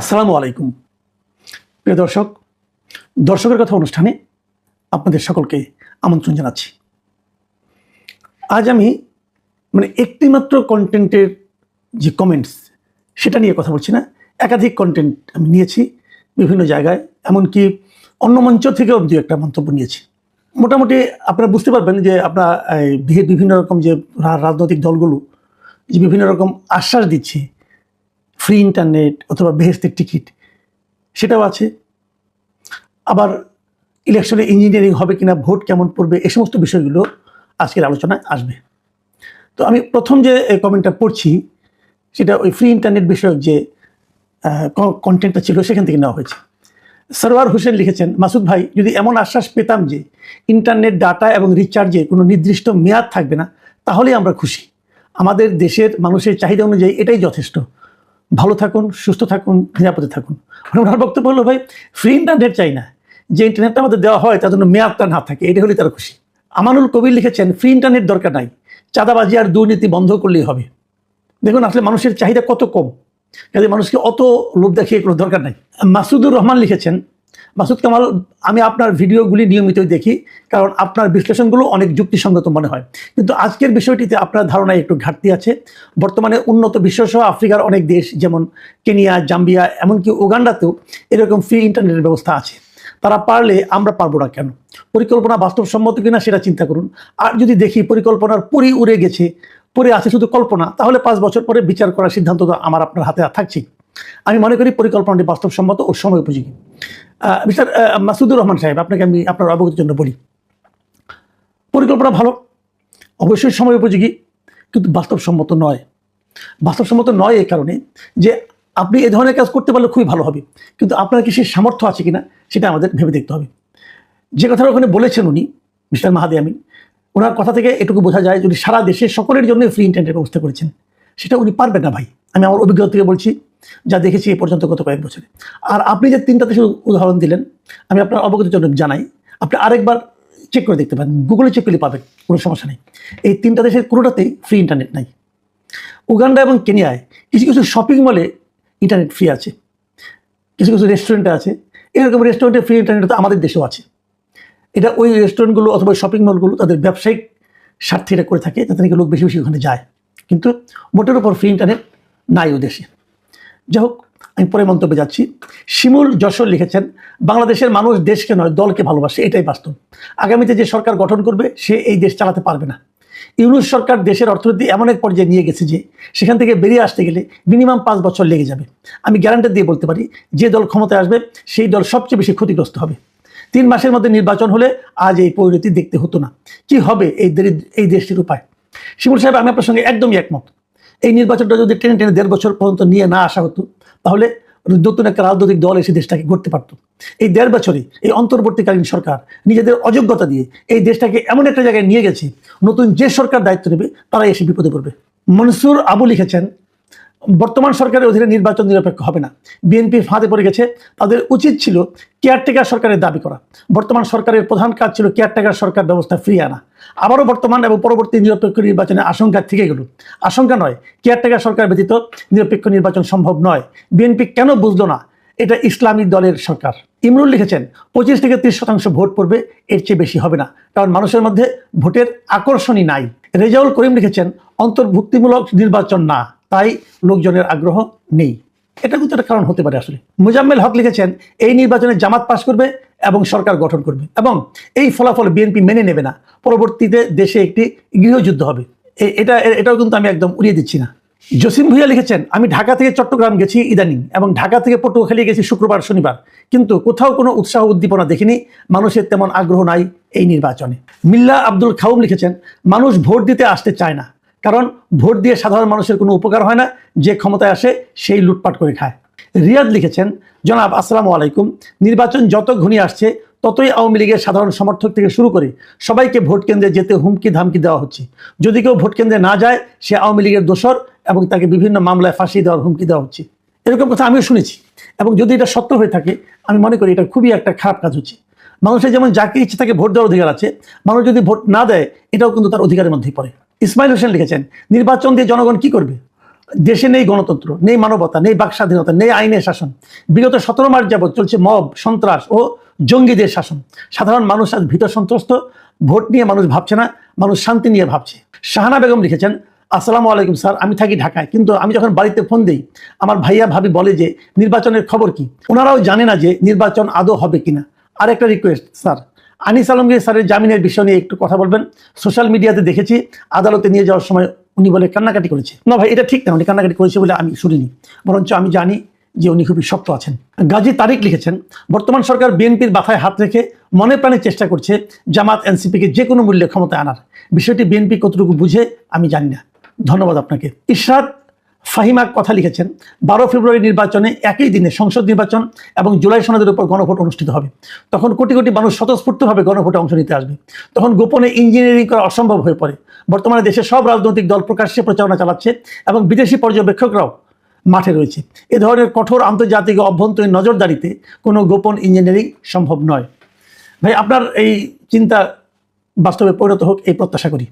আসসালামু আলাইকুম। প্রিয় দর্শক, দর্শকের কথা অনুষ্ঠানে আপনাদের সকলকে আমন্ত্রণ জানাচ্ছি। আজ আমি মানে একটিমাত্র কন্টেন্টের যে কমেন্টস সেটা নিয়ে কথা বলছি না। একাধিক কন্টেন্ট আমি নিয়েছি বিভিন্ন জায়গায়, এমনকি অন্য মঞ্চ থেকেও দু একটা মন্তব্য নিয়েছি। মোটামুটি আপনারা বুঝতে পারবেন যে আপনার বিভিন্ন রকম যে রাজনৈতিক দলগুলো যে বিভিন্ন রকম আশ্বাস দিচ্ছে ফ্রি ইন্টারনেট অথবা বেহেস্তের টিকিট সেটাও আছে। আবার ইলেকশনে ইঞ্জিনিয়ারিং হবে কিনা ভোট কেমন পড়বে, এ সমস্ত বিষয়গুলো আজকের আলোচনায় আসবে। তো আমি প্রথম যে কমেন্টটা পড়ছি, সেটা ওই ফ্রি ইন্টারনেট বিষয়ক যে কন্টেন্টটা ছিল, সেখান থেকে নেওয়া হয়েছে। সরওয়ার হোসেন লিখেছেন, মাসুদ ভাই, যদি এমন আশ্বাস পেতাম যে ইন্টারনেট ডাটা এবং রিচার্জে কোনো নির্দিষ্ট মেয়াদ থাকবে না, তাহলেই আমরা খুশি। আমাদের দেশের মানুষের চাহিদা অনুযায়ী এটাই যথেষ্ট। ভালো থাকুন, সুস্থ থাকুন, নিরাপদে থাকুন। ওনার বক্তব্য হলো, ভাই ফ্রি ইন্টারনেট চাই না। যে ইন্টারনেটটা আমাদের দেওয়া হয়, তার জন্য মেয়াদটা না থাকে, এটা হলেই তারা খুশি। আমানুল কবির লিখেছেন ফ্রি ইন্টারনেট দরকার নাই। চাঁদাবাজি আর দুর্নীতি বন্ধ করলেই হবে। দেখুন, আসলে মানুষের চাহিদা কত কম। কাজে মানুষকে অত লোভ দেখিয়ে কোনো দরকার নাই। মাসুদুর রহমান লিখেছেন মাসুদ কামাল, আমি আপনার ভিডিওগুলি নিয়মিতই দেখি, কারণ আপনার বিশ্লেষণগুলো অনেক যুক্তিসঙ্গত মনে হয়। কিন্তু আজকের বিষয়টিতে আপনার ধারণায় একটু ঘাটতি আছে। বর্তমানে উন্নত বিশ্বসহ আফ্রিকার অনেক দেশ, যেমন কেনিয়া, জাম্বিয়া, এমনকি উগান্ডাতেও এরকম ফ্রি ইন্টারনেটের ব্যবস্থা আছে। তারা পারলে আমরা পারব না কেন? পরিকল্পনা বাস্তবসম্মত কিনা সেটা চিন্তা করুন। আর যদি দেখি পরিকল্পনার পরি উড়ে গেছে, পরে আছে শুধু কল্পনা, তাহলে পাঁচ বছর পরে বিচার করার সিদ্ধান্ত আমার আপনার হাতে থাকছে আমি মনে করি পরিকল্পনাটি বাস্তবসম্মত ও সময় উপযোগী মিস্টার মাসুদুর রহমান সাহেব, আপনাকে আমি আপনার অবগতির জন্য বলি। পরিকল্পনা ভালো, অবশ্যই সময় উপযোগী, কিন্তু বাস্তবসম্মত নয়। বাস্তবসম্মত নয় এই কারণে যে আপনি এ ধরনের কাজ করতে পারলে খুবই ভালো হবে, কিন্তু আপনার কি সেই সামর্থ্য আছে কিনা সেটা আমাদের ভেবে দেখতে হবে। যে কথাটা ওখানে বলেছেন উনি, মিস্টার মাহাদি আমিন, ওনার কথা থেকে এটুকু বোঝা যায় যদি সারা দেশে সকলের জন্য ফ্রি ইন্টারনেটের ব্যবস্থা করেছেন, সেটা উনি পারবেন না ভাই। আমি আমার অভিজ্ঞতা থেকে বলছি যা দেখেছি এ পর্যন্ত গত কয়েক বছরে। আর আপনি যে তিনটা দেশের উদাহরণ দিলেন, আমি আপনার অবগতির জন্য জানাই, আপনি আরেকবার চেক করে দেখতে পারেন গুগলে চেক করলে পাবেন, কোনো সমস্যা নেই। এই তিনটা দেশের কোনোটাতেই ফ্রি ইন্টারনেট নাই। উগান্ডা এবং কেনিয়ায় কিছু কিছু শপিং মলে ইন্টারনেট ফ্রি আছে। কিছু কিছু রেস্টুরেন্টে আছে। এরকম রেস্টুরেন্টে ফ্রি ইন্টারনেট তো আমাদের দেশেও আছে। এটা ওই রেস্টুরেন্টগুলো অথবা শপিং মলগুলো তাদের ব্যবসায়িক স্বার্থে এটা করে থাকে যাতে নাকি লোক বেশি বেশি ওখানে যায়। কিন্তু মোটের উপর ফ্রি ইন্টারনেট নাই ও দেশে। যাই হোক, আমি পরে মন্তব্যে যাচ্ছি। শিমুল যশোর লিখেছেন, বাংলাদেশের মানুষ দেশকে নয়, দলকে ভালোবাসে। এটাই বাস্তব। আগামীতে যে সরকার গঠন করবে, সে এই দেশ চালাতে পারবে না। ইউনুস সরকার দেশের অর্থনীতি এমন এক পর্যায়ে নিয়ে গেছে যে, সেখান থেকে বেরিয়ে আসতে গেলে মিনিমাম পাঁচ বছর লেগে যাবে। আমি গ্যারান্টি দিয়ে বলতে পারি, যে দল ক্ষমতায় আসবে, সেই দল সবচেয়ে বেশি ক্ষতিগ্রস্ত হবে। তিন মাসের মধ্যে নির্বাচন হলে আজ এই পরিণতি দেখতে হতো না। কি হবে এই এই দেশটির উপায়? শিমুল সাহেব, আমি আপনার সঙ্গে একদমই একমত। এই নির্বাচনটা যদি টেনে টেনে দেড় বছর পর্যন্ত নিয়ে না আসা হতো, তাহলে নতুন একটা রাজনৈতিক দল এসে দেশটাকে গড়তে পারত। এই দেড় বছরে এই অন্তর্বর্তীকালীন সরকার নিজেদের অযোগ্যতা দিয়ে এই দেশটাকে এমন একটা জায়গায় নিয়ে গেছে, নতুন যে সরকার দায়িত্ব নেবে তারাই এসে বিপদে পড়বে। মনসুর আবু লিখেছেন বর্তমান সরকারের অধীনে নির্বাচন নিরপেক্ষ হবে না। বিএনপি ফাঁদে পড়ে গেছে। তাদের উচিত ছিল কেয়ারটেকার সরকারের দাবি করা। বর্তমান সরকারের প্রধান কাজ ছিল কেয়ারটেকার সরকার ব্যবস্থা ফ্রি আনা। আবারও বর্তমান এবং পরবর্তী নিরপেক্ষ নির্বাচনের আশঙ্কা থেকে গেল। আশঙ্কা নয়, কেয়ারটেকার সরকার ব্যতীত নিরপেক্ষ নির্বাচন সম্ভব নয়। বিএনপি কেন বুঝলো না? এটা ইসলামী দলের সরকার। ইমরুল লিখেছেন, পঁচিশ থেকে ত্রিশ শতাংশ ভোট পড়বে, এর চেয়ে বেশি হবে না। কারণ মানুষের মধ্যে ভোটের আকর্ষণই নাই। রেজাউল করিম লিখেছেন, অন্তর্ভুক্তিমূলক নির্বাচন না। তাই লোকজনের আগ্রহ নেই। এটা কিন্তু একটা কারণ হতে পারে আসলে। মুজাম্মেল হক লিখেছেন, এই নির্বাচনে জামাত পাশ করবে এবং সরকার গঠন করবে এবং এই ফলাফল বিএনপি মেনে নেবে না। পরবর্তীতে দেশে একটি গৃহযুদ্ধ হবে। এটা, এটাও কিন্তু আমি একদম উড়িয়ে দিচ্ছি না। জসিম ভুইয়া লিখেছেন, আমি ঢাকা থেকে চট্টগ্রাম গেছি ইদানিং এবং ঢাকা থেকে পটুয়াখালী গেছি শুক্রবার, শনিবার। কিন্তু কোথাও কোনো উৎসাহ উদ্দীপনা দেখিনি। মানুষের তেমন আগ্রহ নাই এই নির্বাচনে। মিল্লা আব্দুল খাউম লিখেছেন, মানুষ ভোট দিতে আসতে চায় না। কারণ ভোট দিয়ে সাধারণ মানুষের কোনো উপকার হয় না, যে ক্ষমতায় আসে সেই লুটপাট করে খায়। রিয়াদ লিখেছেন, জনাব, আসসালামু আলাইকুম। নির্বাচন যত ঘনিয়ে আসছে, ততই আওয়ামী লীগের সাধারণ সমর্থক থেকে শুরু করে সবাইকে ভোট কেন্দ্রে যেতে হুমকি ধামকি দেওয়া হচ্ছে। যদি কেউ ভোট কেন্দ্রে না যায়, সে আওয়ামী লীগের দোষর এবং তাকে বিভিন্ন মামলায় ফাঁসি দেওয়ার হুমকি দেওয়া হচ্ছে। এরকম কথা আমিও শুনেছি এবং যদি এটা সত্য হয়ে থাকে, আমি মনে করি এটা খুবই একটা খারাপ কাজ হচ্ছে। মানুষের যেমন যাকে ইচ্ছে তাকে ভোট দেওয়ার অধিকার আছে, মানুষ যদি ভোট না দেয়, এটাও কিন্তু তার অধিকারের মধ্যেই পড়ে। ইসমাইল হোসেন লিখেছেন, নির্বাচন দিয়ে জনগণ কি করবে? দেশে নেই গণতন্ত্র, নেই মানবতা, নেই বাক স্বাধীনতা, নেই আইনের শাসন। বিগত সতেরো মাস যাবৎ চলছে মব, সন্ত্রাস ও জঙ্গিদের শাসন। সাধারণ মানুষ আজ ভীত সন্ত্রস্ত, ভোট নিয়ে মানুষ ভাবছে না, মানুষ শান্তি নিয়ে ভাবছে। শাহানা বেগম লিখেছেন, আসসালামু আলাইকুম স্যার, আমি থাকি ঢাকায়, কিন্তু আমি যখন বাড়িতে ফোন দিই, আমার ভাইয়া ভাবি বলে যে, নির্বাচনের খবর কি? ওনারাও জানে না যে, নির্বাচন আদৌ হবে কিনা। আর একটা রিকোয়েস্ট স্যার আনিস আলমগীর স্যারের জামিনের বিষয় নিয়ে একটু কথা বলবেন। সোশ্যাল মিডিয়াতে দেখেছি, আদালতে নিয়ে যাওয়ার সময় উনি বলে কান্নাকাটি করেছে। না ভাই, এটা ঠিক না, উনি কান্নাকাটি করেছে বলে আমি শুনিনি। বরঞ্চ আমি জানি যে উনি খুবই শক্ত আছেন। গাজী তারিক লিখেছেন, বর্তমান সরকার বিএনপির মাথায় হাত রেখে মনে প্রাণে চেষ্টা করছে জামাত এনসিপিকে যে কোনো মূল্যে ক্ষমতায় আনার। বিষয়টি বিএনপি কতটুকু বুঝে আমি জানি না। ধন্যবাদ আপনাকে। ইশরাত ফাহিমা কথা লিখেছেন, বারো ফেব্রুয়ারি নির্বাচনে একই দিনে সংসদ নির্বাচন এবং জুলাই সনদের উপর গণভোট অনুষ্ঠিত হবে। তখন কোটি কোটি মানুষ স্বতঃস্ফূর্তভাবে গণভোটে অংশ নিতে আসবে। তখন গোপনে ইঞ্জিনিয়ারিং করা অসম্ভব হয়ে পড়ে। বর্তমানে দেশের সব রাজনৈতিক দল প্রকাশ্যে প্রচারণা চালাচ্ছে এবং বিদেশি পর্যবেক্ষকরাও মাঠে রয়েছে। এ ধরনের কঠোর আন্তর্জাতিক অভ্যন্তরীণ নজরদারিতে কোনো গোপন ইঞ্জিনিয়ারিং সম্ভব নয়। ভাই, আপনার এই চিন্তা বাস্তবে পরিণত হোক, এই প্রত্যাশা করি।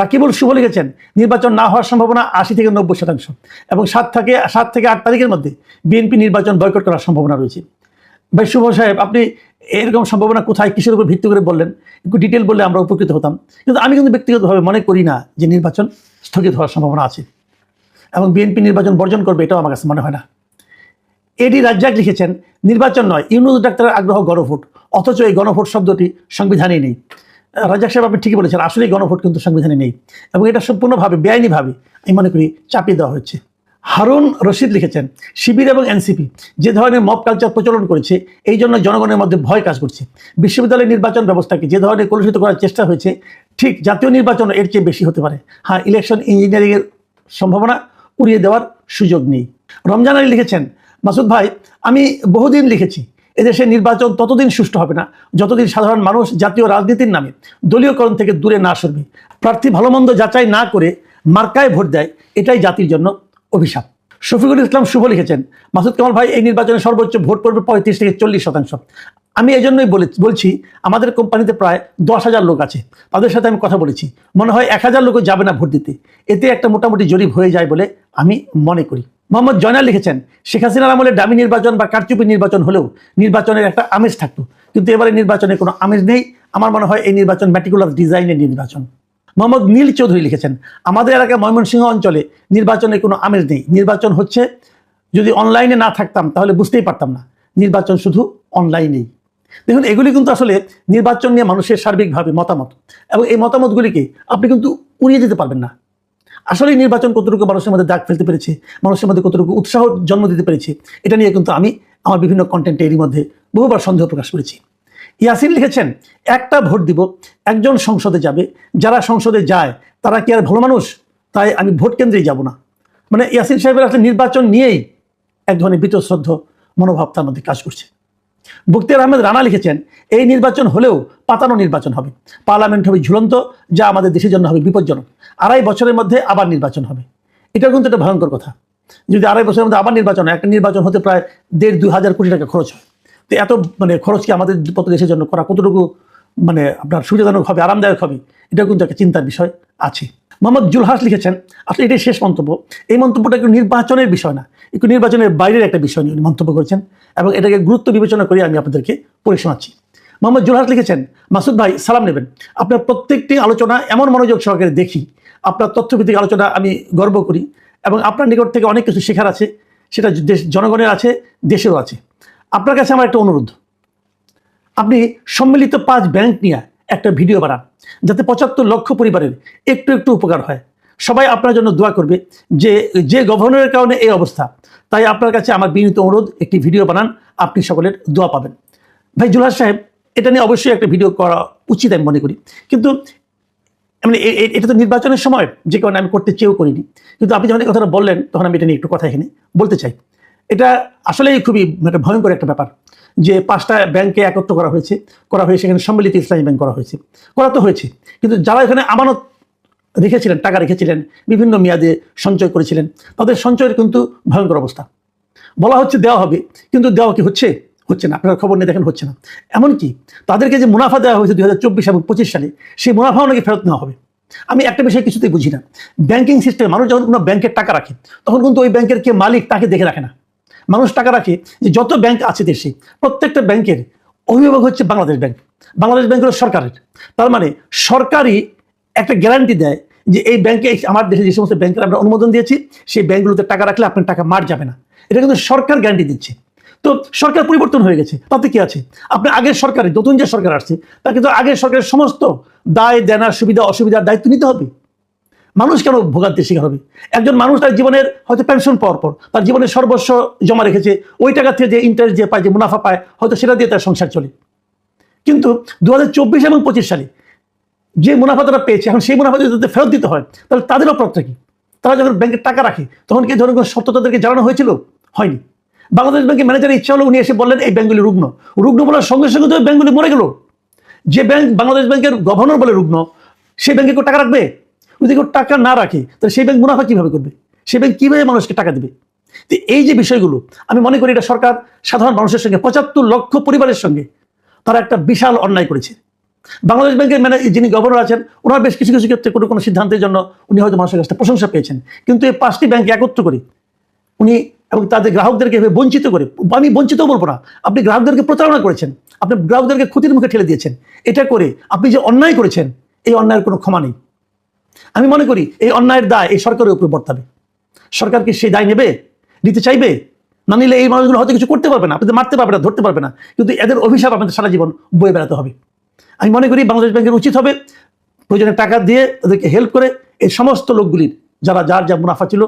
রাকিবুল শুভ লিখেছেন, নির্বাচন না হওয়ার সম্ভাবনা আশি থেকে নব্বই শতাংশ এবং সাত থেকে সাত থেকে আট তারিখের মধ্যে বিএনপি নির্বাচন বয়কট করার সম্ভাবনা রয়েছে। ভাই শুভ সাহেব, আপনি এরকম সম্ভাবনা কোথায়, কিসের উপর ভিত্তি করে বললেন? একটু ডিটেল বললে আমরা উপকৃত হতাম। কিন্তু আমি কিন্তু ব্যক্তিগতভাবে মনে করি না যে নির্বাচন স্থগিত হওয়ার সম্ভাবনা আছে এবং বিএনপি নির্বাচন বর্জন করবে এটাও আমার কাছে মনে হয় না। এডি রাজ্জাক লিখেছেন, নির্বাচন নয়, ইউনুস ডাক্তারের আগ্রহ গণভোট, অথচ এই গণভোট শব্দটি সংবিধানেই নেই। রাজ্জাক সাহেব আপনি ঠিকই বলেছেন, আসলেই গণভোট কিন্তু সংবিধানে নেই এবং এটা সম্পূর্ণভাবে, বেআইনিভাবে আমি মনে করি চাপিয়ে দেওয়া হচ্ছে হারুন রশিদ লিখেছেন, শিবির এবং এনসিপি যে ধরনের মব কালচার প্রচলন করেছে, এই জন্য জনগণের মধ্যে ভয় কাজ করছে। বিশ্ববিদ্যালয়ের নির্বাচন ব্যবস্থাকে যে ধরনের কলুষিত করার চেষ্টা হয়েছে, ঠিক জাতীয় নির্বাচন এর চেয়ে বেশি হতে পারে। হ্যাঁ ইলেকশন ইঞ্জিনিয়ারিংয়ের সম্ভাবনা উড়িয়ে দেওয়ার সুযোগ নেই। রমজান আলী লিখেছেন, মাসুদ ভাই, আমি বহুদিন লিখেছি এদেশে নির্বাচন ততদিন সুষ্ঠু হবে না। যতদিন সাধারণ মানুষ জাতীয় রাজনীতির নামে দলীয়করণ থেকে দূরে না সরবে। প্রার্থী ভালো মন্দ যাচাই না করে মার্কায় ভোট দেয়, এটাই জাতির জন্য অভিশাপ। শফিকুল ইসলাম শুভ লিখেছেন, মাসুদ কামাল ভাই, এই নির্বাচনে সর্বোচ্চ ভোট পড়বে পঁয়ত্রিশ থেকে চল্লিশ শতাংশ। আমি এই জন্যই বলে, বলছি, আমাদের কোম্পানিতে প্রায় দশ হাজার লোক আছে। তাদের সাথে আমি কথা বলেছি। মনে হয় এক হাজার লোকও যাবে না ভোট দিতে। এতে একটা মোটামুটি জরিপ হয়ে যায় বলে আমি মনে করি। মোহাম্মদ জয়নাল লিখেছেন, শেখ হাসিনার আমলে ডামি নির্বাচন বা কারচুপি নির্বাচন হলেও নির্বাচনের একটা আমেজ থাকতো। কিন্তু এবারে নির্বাচনে কোনো আমেজ নেই। আমার মনে হয় এই নির্বাচন ম্যাটিকুলার ডিজাইনের নির্বাচন। মোহাম্মদ নীল চৌধুরী লিখেছেন, আমাদের এলাকায় ময়মনসিংহ অঞ্চলে নির্বাচনে কোনো আমেজ নেই। নির্বাচন হচ্ছে, যদি অনলাইনে না থাকতাম তাহলে বুঝতেই পারতাম না। নির্বাচন শুধু অনলাইনেই দেখুন, এগুলি কিন্তু আসলে নির্বাচন নিয়ে মানুষের সার্বিকভাবে মতামত। এবং এই মতামতগুলিকে আপনি কিন্তু উড়িয়ে দিতে পারবেন না। আসলে নির্বাচন কতটুকু মানুষের মধ্যে দাগ ফেলতে পেরেছে, মানুষের মধ্যে কতটুকু উৎসাহ জন্ম দিতে পেরেছে, এটা নিয়ে কিন্তু আমি আমার বিভিন্ন কন্টেন্টে এরই মধ্যে বহুবার সন্দেহ প্রকাশ করেছি। ইয়াসিন লিখেছেন, একটা ভোট দিব, একজন সংসদে যাবে, যারা সংসদে যায়, তারা কি আর ভালো মানুষ? তাই আমি ভোট কেন্দ্রেই যাব না। মানে ইয়াসিন সাহেবের আসলে নির্বাচন নিয়েই এক ধরনের বিতশ্রদ্ধ মনোভাব তার মধ্যে কাজ করছে। বক্তিয়ার আহমেদ রানা লিখেছেন, এই নির্বাচন হলেও পাতানো নির্বাচন হবে। পার্লামেন্ট হবে ঝুলন্ত, যা আমাদের দেশের জন্য হবে বিপজ্জনক। আড়াই বছরের মধ্যে আবার নির্বাচন হবে। এটা কিন্তু একটা ভয়ঙ্কর কথা। যদি আড়াই বছরের মধ্যে আবার নির্বাচন হয়, একটা নির্বাচন হতে প্রায় দেড় দুই হাজার কোটি টাকা খরচ হয়। তো এত মানে খরচ কি আমাদের প্রত দেশের জন্য করা কতটুকু মানে আপনার সুবিধাজনক হবে, আরামদায়ক হবে? এটা কিন্তু একটা চিন্তার বিষয় আছে। মোহাম্মদ জুলহাস লিখেছেন আসলে এটাই শেষ মন্তব্য। এই মন্তব্যটা একটু নির্বাচনের বিষয় না, একটু নির্বাচনের বাইরের একটা বিষয় নিয়ে মন্তব্য করেছেন এবং এটাকে গুরুত্ব বিবেচনা করে আমি আপনাদেরকে পড়ে শোনাচ্ছি। মোহাম্মদ জুলহাস লিখেছেন, মাসুদ ভাই, সালাম নেবেন। আপনার প্রত্যেকটি আলোচনা এমন মনোযোগ সহকারে দেখি। আপনার তথ্যভিত্তিক আলোচনা আমি গর্ব করি এবং আপনার নিকট থেকে অনেক কিছু শেখার আছে, সেটা দেশ, জনগণের আছে, দেশেরও আছে। আপনার কাছে আমার একটা অনুরোধ। আপনি সম্মিলিত পাঁচ ব্যাংক নিয়ে একটা ভিডিও বানান, যাতে পঁচাত্তর লক্ষ পরিবারের একটু একটু উপকার হয়। সবাই আপনার জন্য দোয়া করবে যে যে গভর্নরের কারণে এই অবস্থা, তাই আপনার কাছে আমার বিনীত অনুরোধ, একটি ভিডিও বানান, আপনি সকলের দোয়া পাবেন। ভাই জুলহাস সাহেব, এটা নিয়ে অবশ্যই একটা ভিডিও করা উচিত আমি মনে করি। কিন্তু মানে এটা তো নির্বাচনের সময়, যে কারণে আমি করতে চেয়েও করিনি। কিন্তু আপনি যখন এই কথাটা বললেন, তখন আমি এটা নিয়ে একটু কথা এখানে বলতে চাই। এটা আসলেই খুবই একটা ভয়ঙ্কর একটা ব্যাপার। যে পাঁচটা ব্যাংকে একত্র করা হয়েছে করা হয়েছে, সেখানে সম্মিলিত ইসলামী ব্যাংক করা হয়েছে। করা তো হয়েছে, কিন্তু যারা এখানে আমানত রেখেছিলেন, টাকা রেখেছিলেন, বিভিন্ন মেয়াদে সঞ্চয় করেছিলেন, তাদের সঞ্চয়ের কিন্তু ভয়ঙ্কর অবস্থা। বলা হচ্ছে দেওয়া হবে, কিন্তু দেওয়া কি হচ্ছে? হচ্ছে না, আপনারা খবর নিয়ে দেখেন হচ্ছে না। এমনকি তাদেরকে যে মুনাফা দেওয়া হয়েছে দুই হাজার চব্বিশ এবং পঁচিশ সালে, সেই মুনাফাও নাকি ফেরত নেওয়া হবে। আমি একটা বিষয় কিছুতেই বুঝি না। ব্যাংকিং সিস্টেমে মানুষ যখন কোনো ব্যাংকের টাকা রাখে, তখন কিন্তু ওই ব্যাংকের কে মালিক তাকে দেখে রাখে না। মানুষ টাকা রাখে যে যত ব্যাংক আছে দেশে, প্রত্যেকটা ব্যাংকের অভিভাবক হচ্ছে বাংলাদেশ ব্যাংক বাংলাদেশ ব্যাংক হলো সরকারের। তার মানে সরকারই একটা গ্যারান্টি দেয় যে এই ব্যাংকে আমার দেশে যে সমস্ত ব্যাংকের আমরা অনুমোদন দিয়েছি, সেই ব্যাংকগুলোতে টাকা রাখলে আপনার টাকা মার যাবে না। এটা কিন্তু সরকার গ্যারান্টি দিচ্ছে। তো সরকার পরিবর্তন হয়ে গেছে। তাতে কি আছে? আপনি আগের সরকারে নতুন যে সরকার আসছে, তাকে তো আগের সরকারের সমস্ত দায় দেনার সুবিধা, অসুবিধার দায়িত্ব নিতে হবে। মানুষ কেন ভোগান্তির শিকার হবে? একজন মানুষ তার জীবনের হয়তো পেনশন পাওয়ার পর, তার জীবনের সর্বস্ব জমা রেখেছে, ওই টাকা থেকে যে ইন্টারেস্ট যে পায়, যে মুনাফা পায়, হয়তো সেটা দিয়ে তার সংসার চলে। কিন্তু দু হাজার চব্বিশ এবং পঁচিশ সালে যে মুনাফা তারা পেয়েছে, এখন সেই মুনাফা যদি তাদের ফেরত দিতে হয়, তাহলে তাদের অপরাধটা কি? তারা যখন ব্যাংকের টাকা রাখে, তখন কি ধরনের কোনো সত্য তাদেরকে জানানো হয়েছিল? হয়নি। বাংলাদেশ ব্যাংকের ম্যানেজারের ইচ্ছা হলো উনি এসে বললেন, এই ব্যাংকগুলি রুগ্ন। রুগ্ন বলার সঙ্গে সঙ্গে তো ওই ব্যাংকগুলি মরে গেল। যে ব্যাংক বাংলাদেশ ব্যাংকের গভর্নর বলে রুগ্ন সেই ব্যাংকে কেউ টাকা রাখবে? যদি কেউ টাকা না রাখে, তাহলে সেই ব্যাংক মুনাফা কীভাবে করবে? সেই ব্যাংক কীভাবে মানুষকে টাকা দেবে? তো এই যে বিষয়গুলো, আমি মনে করি এটা সরকার সাধারণ মানুষের সঙ্গে, পঁচাত্তর লক্ষ পরিবারের সঙ্গে তারা একটা বিশাল অন্যায় করেছে। বাংলাদেশ ব্যাংকের ম্যানে যিনি গভর্নর আছেন, ওনার বেশ কিছু কিছু ক্ষেত্রে কোনো কোনো সিদ্ধান্তের জন্য উনি হয়তো মানুষের কাছে প্রশংসা পেয়েছেন। কিন্তু এই পাঁচটি ব্যাংক একত্র করে উনি এবং তাদের গ্রাহকদেরকে এভাবে বঞ্চিত করে, আমি বঞ্চিত বলব না, আপনি গ্রাহকদেরকে প্রতারণা করেছেন, আপনি গ্রাহকদেরকে ক্ষতির মুখে ঠেলে দিয়েছেন। এটা করে আপনি যে অন্যায় করেছেন, এই অন্যায়ের কোনো ক্ষমা নেই। আমি মনে করি এই অন্যায়ের দায় এই সরকারের উপরে বর্তাবে। সরকার কি সেই দায় নেবে? নিতে চাইবে? না নিলে এই মানুষগুলো হয়তো কিছু করতে পারবে না, আপনাদের মারতে পারবে না, ধরতে পারবে না, কিন্তু এদের অভিশাপ আপনাদের সারা জীবন বয়ে বেড়াতে হবে। আমি মনে করি বাংলাদেশ ব্যাংকের উচিত হবে প্রয়োজনে টাকা দিয়ে তাদেরকে হেল্প করে এই সমস্ত লোকগুলির, যারা যার যা মুনাফা ছিল